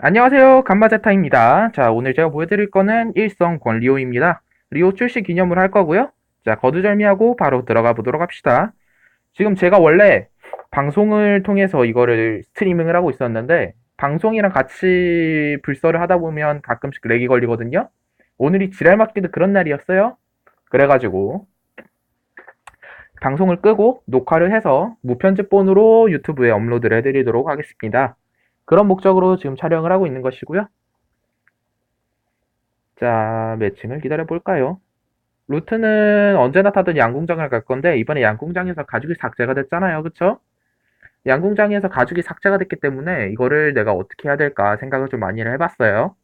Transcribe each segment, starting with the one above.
안녕하세요. 감마제타입니다. 자, 오늘 제가 보여드릴 거는 일성 권 리오입니다. 리오 출시 기념으로 할 거고요. 자, 거두절미하고 바로 들어가 보도록 합시다. 지금 제가 원래 방송을 통해서 이거를 스트리밍을 하고 있었는데, 방송이랑 같이 불서를 하다 보면 가끔씩 렉이 걸리거든요. 오늘이 지랄맞기도 그런 날이었어요. 그래가지고, 방송을 끄고 녹화를 해서 무편집본으로 유튜브에 업로드를 해드리도록 하겠습니다. 그런 목적으로 지금 촬영을 하고 있는 것이고요. 자, 매칭을 기다려 볼까요? 루트는 언제나 타던 양궁장을 갈 건데 이번에 양궁장에서 가죽이 삭제가 됐잖아요. 그쵸? 양궁장에서 가죽이 삭제가 됐기 때문에 이거를 내가 어떻게 해야 될까 생각을 좀 많이 해봤어요.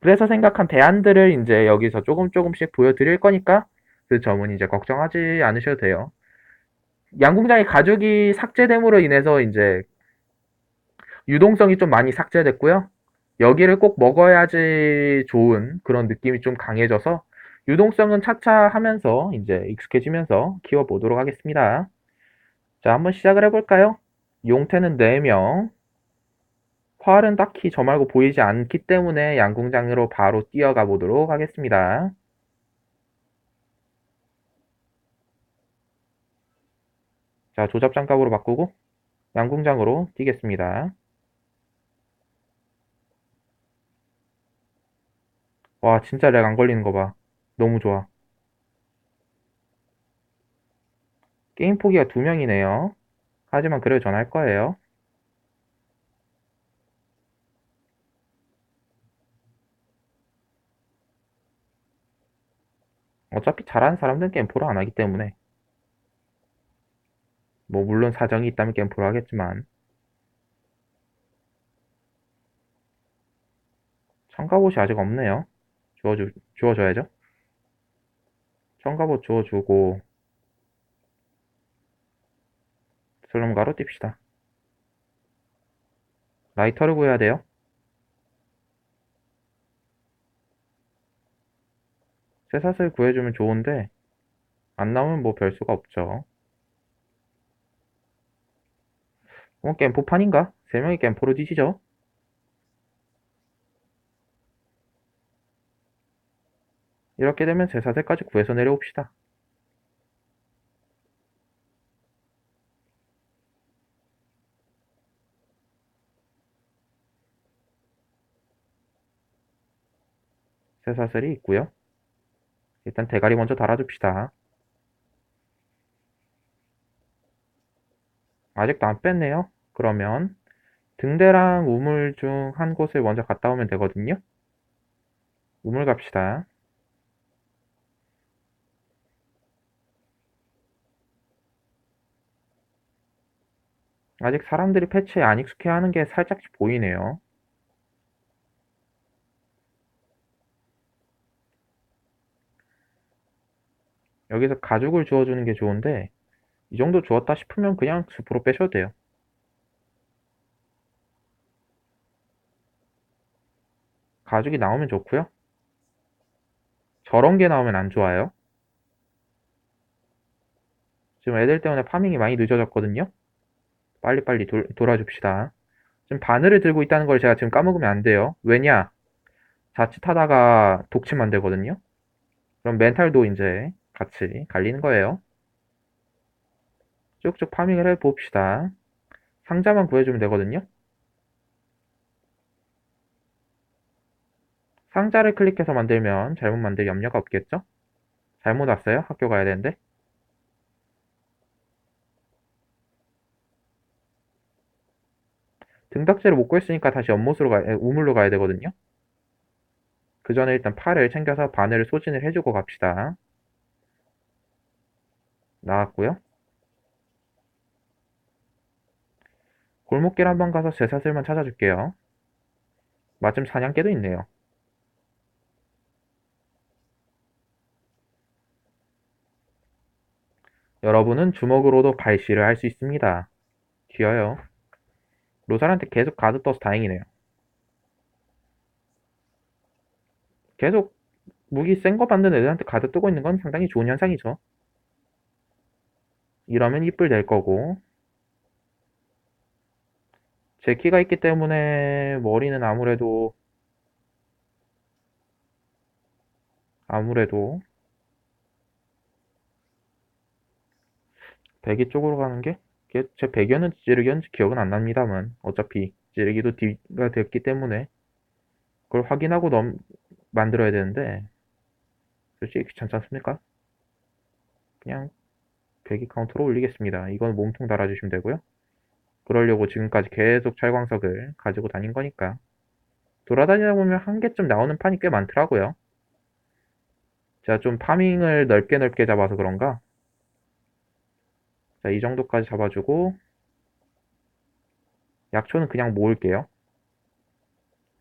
그래서 생각한 대안들을 이제 여기서 조금 조금씩 보여드릴 거니까 그 점은 이제 걱정하지 않으셔도 돼요. 양궁장의 가죽이 삭제됨으로 인해서 이제 유동성이 좀 많이 삭제됐고요. 여기를 꼭 먹어야지 좋은 그런 느낌이 좀 강해져서 유동성은 차차 하면서 이제 익숙해지면서 키워보도록 하겠습니다. 자, 한번 시작을 해볼까요? 용태는 4명. 활은 딱히 저 말고 보이지 않기 때문에 양궁장으로 바로 뛰어가 보도록 하겠습니다. 자, 조잡 장갑으로 바꾸고 양궁장으로 뛰겠습니다. 와, 진짜 렉 안 걸리는 거 봐. 너무 좋아. 게임 포기가 두 명이네요. 하지만 그래도 전할 거예요. 어차피 잘하는 사람들은 게임 프로 안 하기 때문에. 뭐, 물론 사정이 있다면 게임 프로 하겠지만. 청가봇이 아직 없네요. 주워주, 주워줘야죠. 청가봇 주워주고, 슬럼가로 뜁시다. 라이터를 구해야 돼요. 쇠사슬 구해주면 좋은데, 안 나오면 뭐 별 수가 없죠. 어, 겜포판인가? 세 명이 겜포로 뒤지죠? 이렇게 되면 쇠사슬까지 구해서 내려옵시다. 쇠사슬이 있고요. 일단 대가리 먼저 달아줍시다. 아직도 안 뺐네요. 그러면 등대랑 우물 중 한 곳을 먼저 갔다 오면 되거든요. 우물 갑시다. 아직 사람들이 패치에 안 익숙해하는 게 살짝씩 보이네요. 여기서 가죽을 주워주는 게 좋은데 이 정도 주었다 싶으면 그냥 숲으로 빼셔도 돼요. 가죽이 나오면 좋고요. 저런 게 나오면 안 좋아요. 지금 애들 때문에 파밍이 많이 늦어졌거든요. 빨리빨리 돌, 돌아줍시다. 지금 바늘을 들고 있다는 걸 제가 지금 까먹으면 안 돼요. 왜냐? 자칫하다가 독침 안 되거든요. 그럼 멘탈도 이제 같이 갈리는 거예요. 쭉쭉 파밍을 해봅시다. 상자만 구해주면 되거든요. 상자를 클릭해서 만들면 잘못 만들 염려가 없겠죠? 잘못 왔어요? 학교 가야 되는데. 등딱지를 못 구했으니까 다시 연못으로 가, 우물로 가야 되거든요. 그 전에 일단 팔을 챙겨서 바늘을 소진을 해주고 갑시다. 나왔고요. 골목길 한번 가서 제사슬만 찾아줄게요. 마침 사냥개도 있네요. 여러분은 주먹으로도 발시를 할 수 있습니다. 귀여요. 로살한테 계속 가드 떠서 다행이네요. 계속 무기 센 거 받는 애들한테 가드 뜨고 있는 건 상당히 좋은 현상이죠. 이러면 이쁠 될 거고 제 키가 있기 때문에 머리는 아무래도 아무래도 배기 쪽으로 가는 게 제 배기였는지 찌르기였는지 기억은 안 납니다만 어차피 찌르기도 D가 됐기 때문에 그걸 확인하고 넘 만들어야 되는데 솔직히 귀찮지 않습니까? 그냥 배기 카운트로 올리겠습니다. 이건 몸통 달아주시면 되고요. 그러려고 지금까지 계속 철광석을 가지고 다닌 거니까 돌아다니다 보면 한 개쯤 나오는 판이 꽤 많더라고요. 제가 좀 파밍을 넓게 넓게 잡아서 그런가 자, 이 정도까지 잡아주고 약초는 그냥 모을게요.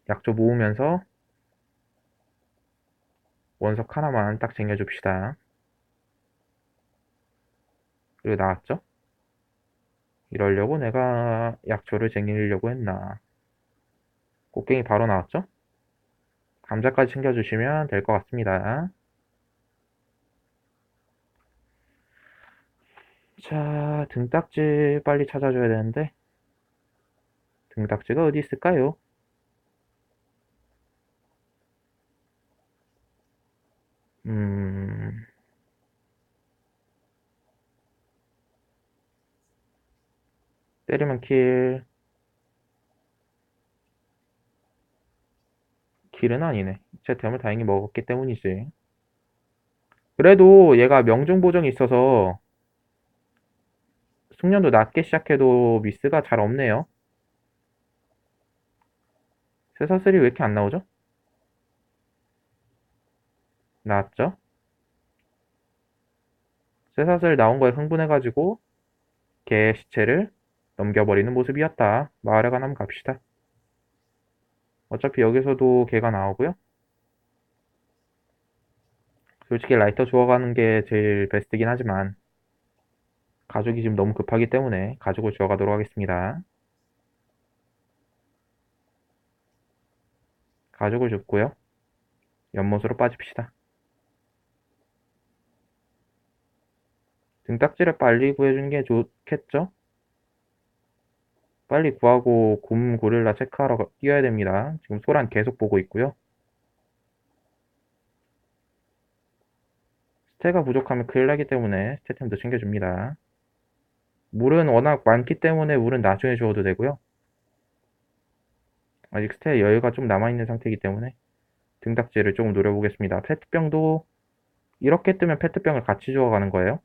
약초 모으면서 원석 하나만 딱 챙겨줍시다. 그리고 나왔죠? 이러려고 내가 약초를 챙기려고 했나. 꽃갱이 바로 나왔죠? 감자까지 챙겨주시면 될 것 같습니다. 자, 등딱지 빨리 찾아줘야 되는데. 등딱지가 어디 있을까요? 음... 때리면 킬 킬은 아니네. 제 템을 다행히 먹었기 때문이지. 그래도 얘가 명중 보정이 있어서 숙련도 낮게 시작해도 미스가 잘 없네요. 쇠사슬이 왜 이렇게 안 나오죠? 나왔죠? 쇠사슬 나온 거에 흥분해가지고 개 시체를 넘겨버리는 모습이었다. 마을에 가면 갑시다. 어차피 여기서도 개가 나오고요. 솔직히 라이터 주워가는 게 제일 베스트긴 하지만 가죽이 지금 너무 급하기 때문에 가죽을 주워가도록 하겠습니다. 가죽을 줍고요. 연못으로 빠집시다. 등딱지를 빨리 구해주는 게 좋겠죠? 빨리 구하고 곰 고릴라 체크하러 뛰어야 됩니다. 지금 소란 계속 보고 있고요. 스테가 부족하면 큰일 나기 때문에 스테템도 챙겨줍니다. 물은 워낙 많기 때문에 물은 나중에 주어도 되고요. 아직 스테에 여유가 좀 남아있는 상태이기 때문에 등딱지를 조금 노려보겠습니다. 페트병도 이렇게 뜨면 페트병을 같이 주워가는 거예요.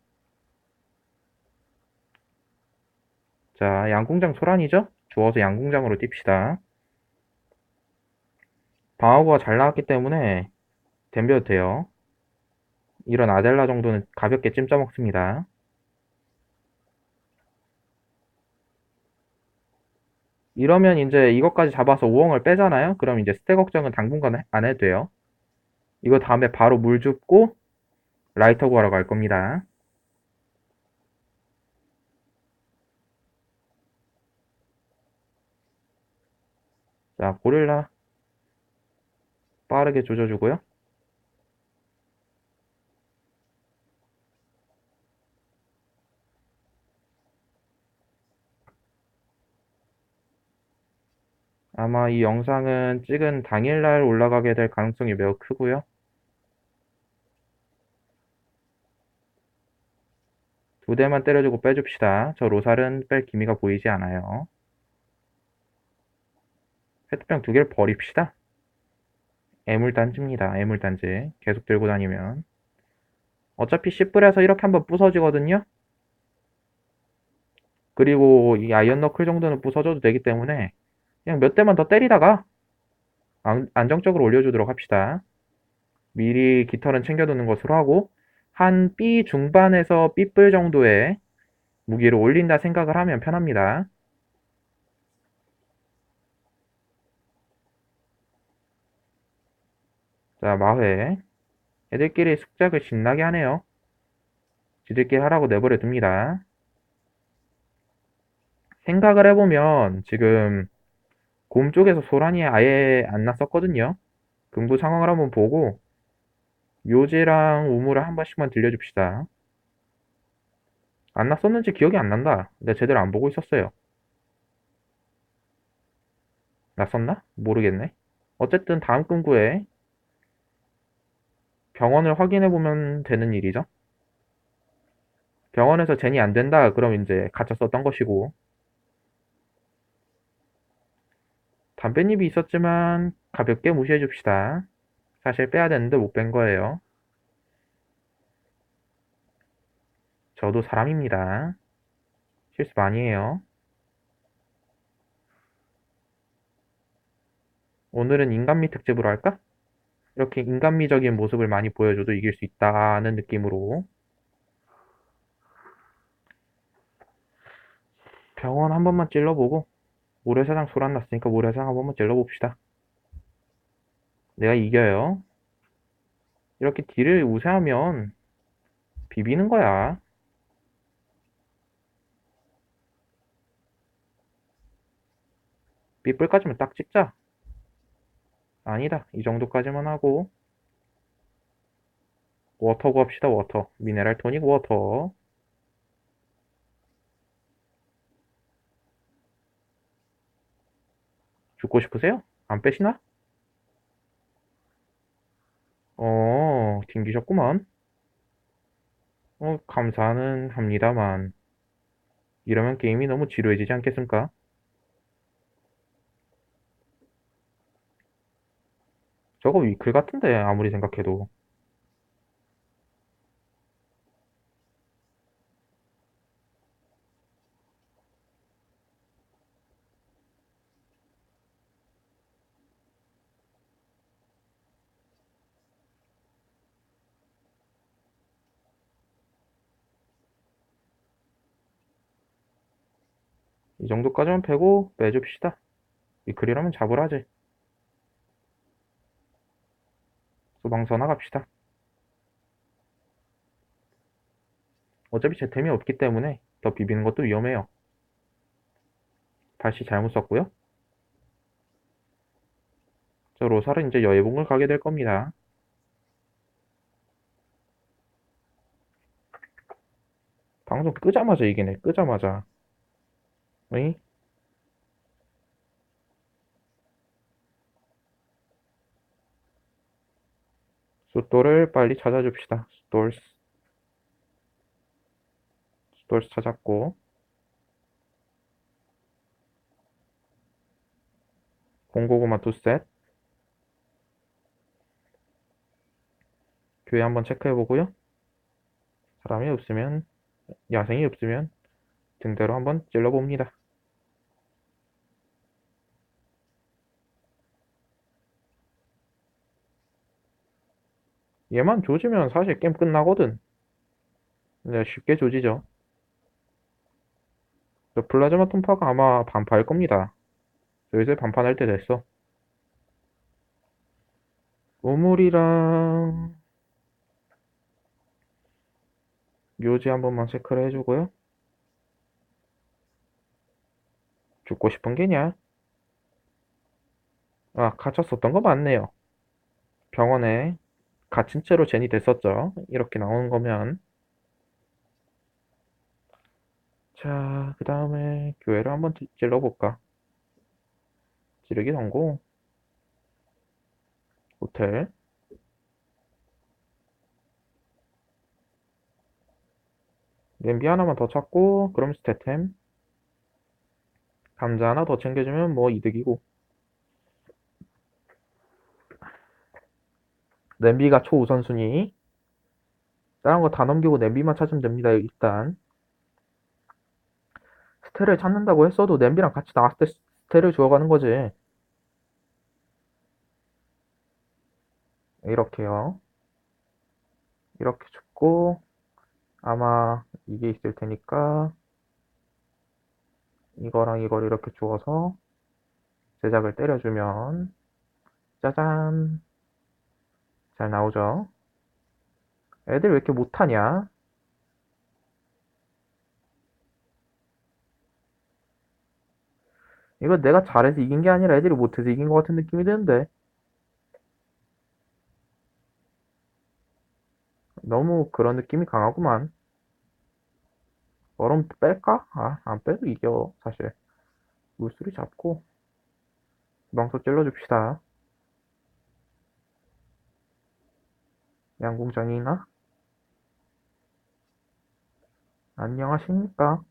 자, 양궁장 소란이죠? 주워서 양궁장으로 띕시다. 방어구가 잘 나왔기 때문에 댐벼도 돼요. 이런 아델라 정도는 가볍게 찜짜 먹습니다. 이러면 이제 이것까지 잡아서 5원을 빼잖아요? 그럼 이제 스택 걱정은 당분간 안 해도 돼요. 이거 다음에 바로 물 줍고 라이터 구하러 갈 겁니다. 자, 고릴라 빠르게 조져주고요. 아마 이 영상은 찍은 당일날 올라가게 될 가능성이 매우 크고요. 두 대만 때려주고 빼줍시다. 저 로살은 뺄 기미가 보이지 않아요. 페트병 두 개를 버립시다. 애물단지입니다. 애물단지. 계속 들고 다니면. 어차피 10불에서 이렇게 한번 부서지거든요. 그리고 이 아이언 너클 정도는 부서져도 되기 때문에 그냥 몇 대만 더 때리다가 안, 안정적으로 올려주도록 합시다. 미리 깃털은 챙겨두는 것으로 하고 한 B 중반에서 B뿔 정도의 무기를 올린다 생각을 하면 편합니다. 자, 마회. 애들끼리 숙작을 신나게 하네요. 지들끼리 하라고 내버려 둡니다. 생각을 해보면 지금 곰 쪽에서 소란이 아예 안 났었거든요. 금부 상황을 한번 보고 묘지랑 우물을 한 번씩만 들려줍시다. 안 났었는지 기억이 안 난다. 내가 제대로 안 보고 있었어요. 낯섰나? 모르겠네. 어쨌든 다음 금구에 병원을 확인해 보면 되는 일이죠. 병원에서 젠이 안 된다. 그럼 이제 가짜 썼던 것이고. 담뱃잎이 있었지만 가볍게 무시해 줍시다. 사실 빼야 되는데 못 뺀 거예요. 저도 사람입니다. 실수 많이 해요. 오늘은 인간미 특집으로 할까? 이렇게 인간미적인 모습을 많이 보여줘도 이길 수 있다는 느낌으로 병원 한 번만 찔러보고 모래사장 안 났으니까 모래사장 한 번만 찔러봅시다. 내가 이겨요. 이렇게 딜을 우세하면 비비는 거야. 삐뿔까지만 딱 찍자. 아니다. 이 정도까지만 하고 워터 구합시다. 워터. 미네랄 토닉 워터. 죽고 싶으세요? 안 빼시나? 어, 튕기셨구만. 어, 감사는 합니다만. 이러면 게임이 너무 지루해지지 않겠습니까? 저거 위클 같은데, 아무리 생각해도. 이 정도까지만 패고 빼줍시다. 위클이라면 잡으라지. 소방서 나 갑시다. 어차피 제 템이 없기 때문에 더 비비는 것도 위험해요. 다시 잘못 썼고요. 저 로사를 이제 여의봉을 가게 될 겁니다. 방송 끄자마자 이기네. 끄자마자. 어이? 숫돌을 빨리 찾아줍시다. 숫돌스. 숫돌스 찾았고. 공고구마 두 셋. 교회 한번 체크해 보고요. 사람이 없으면, 야생이 없으면 등대로 한번 찔러봅니다. 얘만 조지면 사실 게임 끝나거든. 근데 쉽게 조지죠. 저 플라즈마 톰파가 아마 반파일 겁니다. 슬슬 반판할 때 됐어. 우물이랑 묘지 한 번만 체크를 해주고요. 죽고 싶은 게냐? 아, 갇혔었던 거 맞네요. 병원에 갇힌 채로 젠이 됐었죠. 이렇게 나오는 거면. 자, 그 다음에 교회를 한번 찌- 찔러볼까? 찌르기 성공. 호텔. 냄비 하나만 더 찾고, 그럼 스태템. 감자 하나 더 챙겨주면 뭐 이득이고. 냄비가 초우선순위. 다른 거 다 넘기고 냄비만 찾으면 됩니다, 일단. 스테를 찾는다고 했어도 냄비랑 같이 나왔을 때 스테를 주워가는 거지. 이렇게요. 이렇게 줍고, 아마 이게 있을 테니까, 이거랑 이걸 이렇게 주워서 제작을 때려주면, 짜잔. 잘 나오죠? 애들 왜 이렇게 못하냐? 이거 내가 잘해서 이긴 게 아니라 애들이 못해서 이긴 것 같은 느낌이 드는데. 너무 그런 느낌이 강하구만. 얼음 뺄까? 아, 안 빼도 이겨, 사실. 물소리 잡고. 망토 찔러줍시다. 양궁장이나? 안녕하십니까?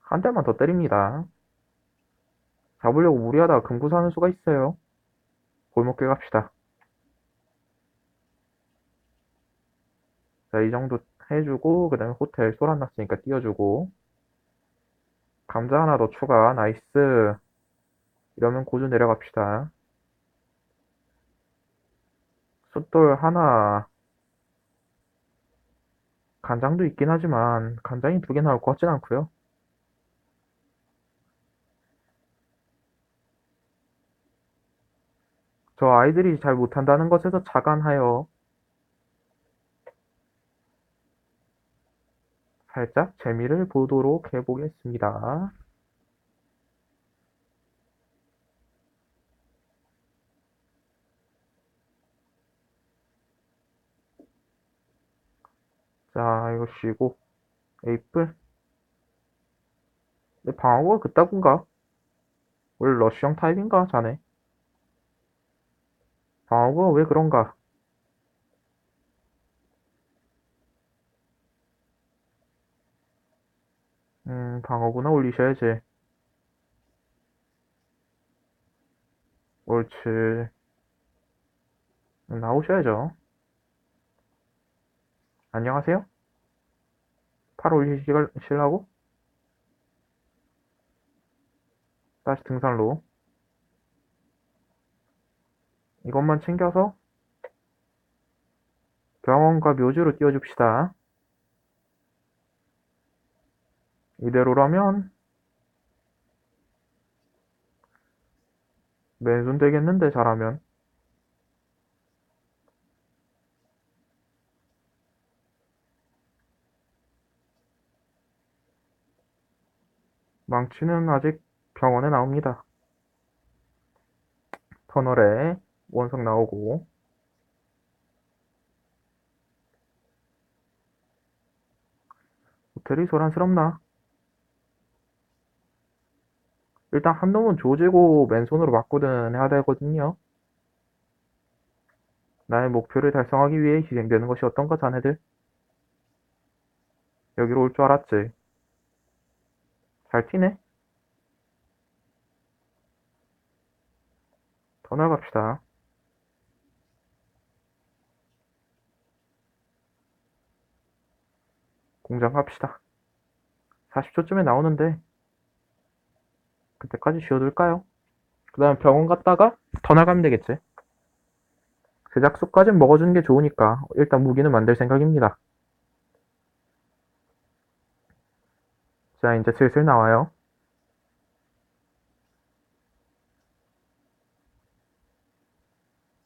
한 대만 더 때립니다. 잡으려고 무리하다가 금구 사는 수가 있어요. 골목길 갑시다. 자, 이 정도 해주고, 그 다음에 호텔 소란 났으니까 띄워주고, 감자 하나 더 추가, 나이스. 이러면 고주 내려갑시다. 숫돌 하나, 간장도 있긴 하지만, 간장이 두 개 나올 것 같진 않고요 저 아이들이 잘 못한다는 것에서 자간하여 살짝 재미를 보도록 해보겠습니다. 자, 이거 쉬고 에이플 내 방어가 그따군가? 원래 러쉬형 타입인가, 자네? 방어가 왜 그런가? 음, 방어구나 올리셔야지. 옳지. 음, 나오셔야죠. 안녕하세요? 팔 올리시려고? 다시 등산로. 이것만 챙겨서 병원과 묘지로 띄워줍시다. 이대로라면 맨손 되겠는데 잘하면 망치는 아직 병원에 나옵니다. 터널에 원석 나오고 호텔이 소란스럽나? 일단 한 놈은 조지고 맨손으로 맞거든 해야 되거든요. 나의 목표를 달성하기 위해 희생되는 것이 어떤가 자네들? 여기로 올 줄 알았지. 잘 튀네. 더 나갑시다. 공장 갑시다. 40초쯤에 나오는데 그때까지 쉬어둘까요? 그 다음 병원 갔다가 더 나가면 되겠지. 제작수까지 먹어주는 게 좋으니까 일단 무기는 만들 생각입니다. 자, 이제 슬슬 나와요.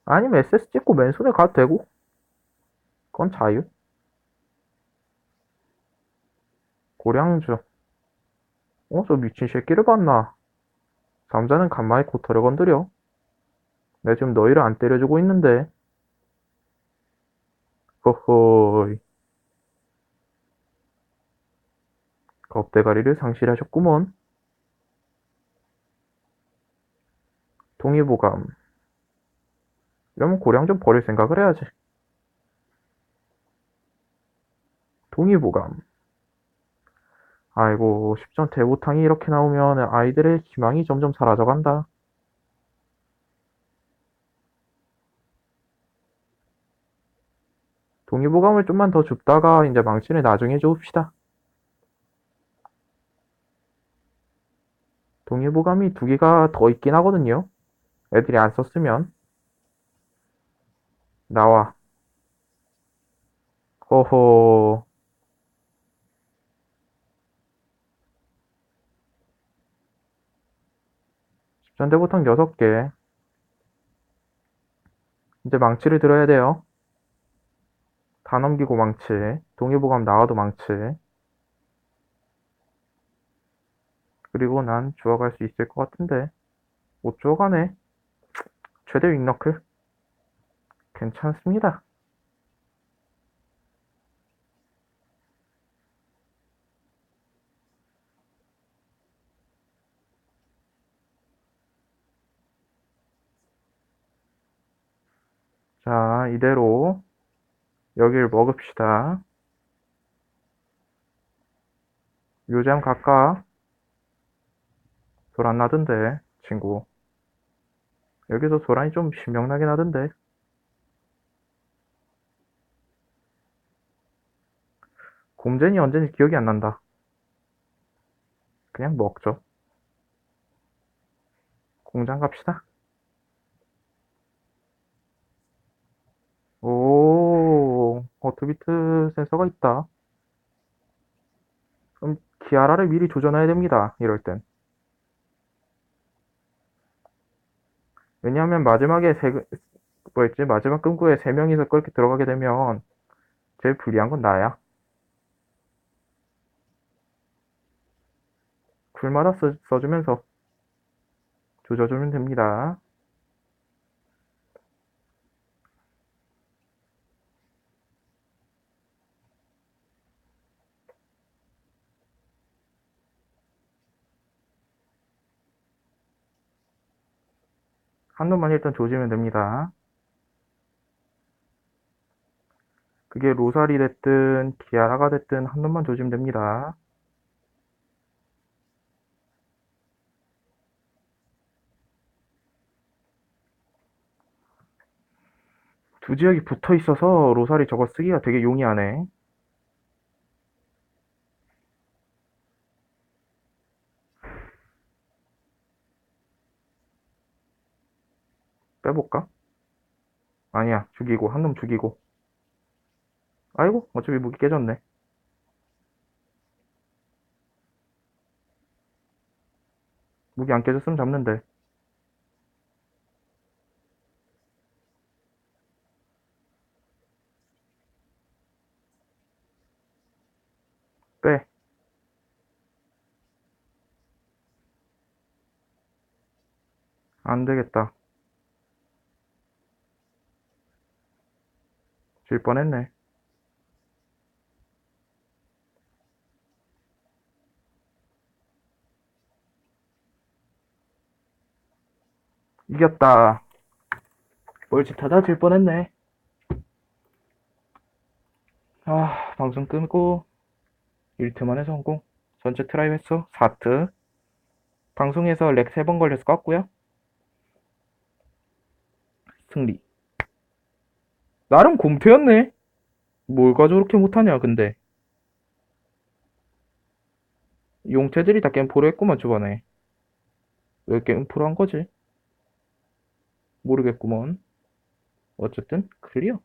아니면 SS 찍고 맨손에 가도 되고 그건 자유. 고량주. 어, 저 미친 새끼를 봤나? 잠자는 간만에 고터를 건드려. 내가 지금 너희를 안 때려주고 있는데. 허허이. 겁대가리를 상실하셨구먼. 동의보감. 이러면 고량 좀 버릴 생각을 해야지. 동의보감. 아이고, 10전 대보탕이 이렇게 나오면 아이들의 희망이 점점 사라져간다. 동의보감을 좀만 더 줍다가 이제 망치를 나중에 줍시다. 동의보감이 두 개가 더 있긴 하거든요. 애들이 안 썼으면. 나와. 호호. 전대보탕 6개. 이제 망치를 들어야 돼요. 다 넘기고 망치. 동의보감 나와도 망치. 그리고 난 주워갈 수 있을 것 같은데. 못 주워가네. 최대 윙너클. 괜찮습니다. 자, 이대로 여길 먹읍시다. 요즘 갈까? 소란 나던데, 친구. 여기서 소란이 좀 신명나게 나던데. 곰젠이 언제인지 기억이 안 난다. 그냥 먹죠. 공장 갑시다. 오, 어 투비트 센서가 있다. 그럼 기아라를 미리 조져놔야 됩니다. 이럴 땐. 왜냐하면 마지막에 세, 뭐였지? 마지막 금구에 세 명이서 그렇게 들어가게 되면 제일 불리한 건 나야. 쿨마다 써, 써주면서 조져주면 됩니다. 한 놈만 일단 조지면 됩니다. 그게 로살이 됐든 기아라가 됐든 한 놈만 조지면 됩니다. 두 지역이 붙어 있어서 로살이 저거 쓰기가 되게 용이하네. 빼볼까? 아니야, 죽이고, 한 놈 죽이고. 아이고, 어차피 무기 깨졌네. 무기 안 깨졌으면 잡는데. 빼. 안 되겠다. 질 뻔했네. 이겼다. 뻘짓하다 질 뻔했네. 아, 방송 끄고 1트 만에 성공. 전체 트라이 횟수 4트. 방송에서 렉 3번 걸려서 껐고요. 승리. 나름 곰태였네. 뭘가 저렇게 못하냐, 근데. 용태들이 다 게임 포로 했구만, 초반에. 왜 게임 포로 한 거지? 모르겠구먼. 어쨌든, 클리어.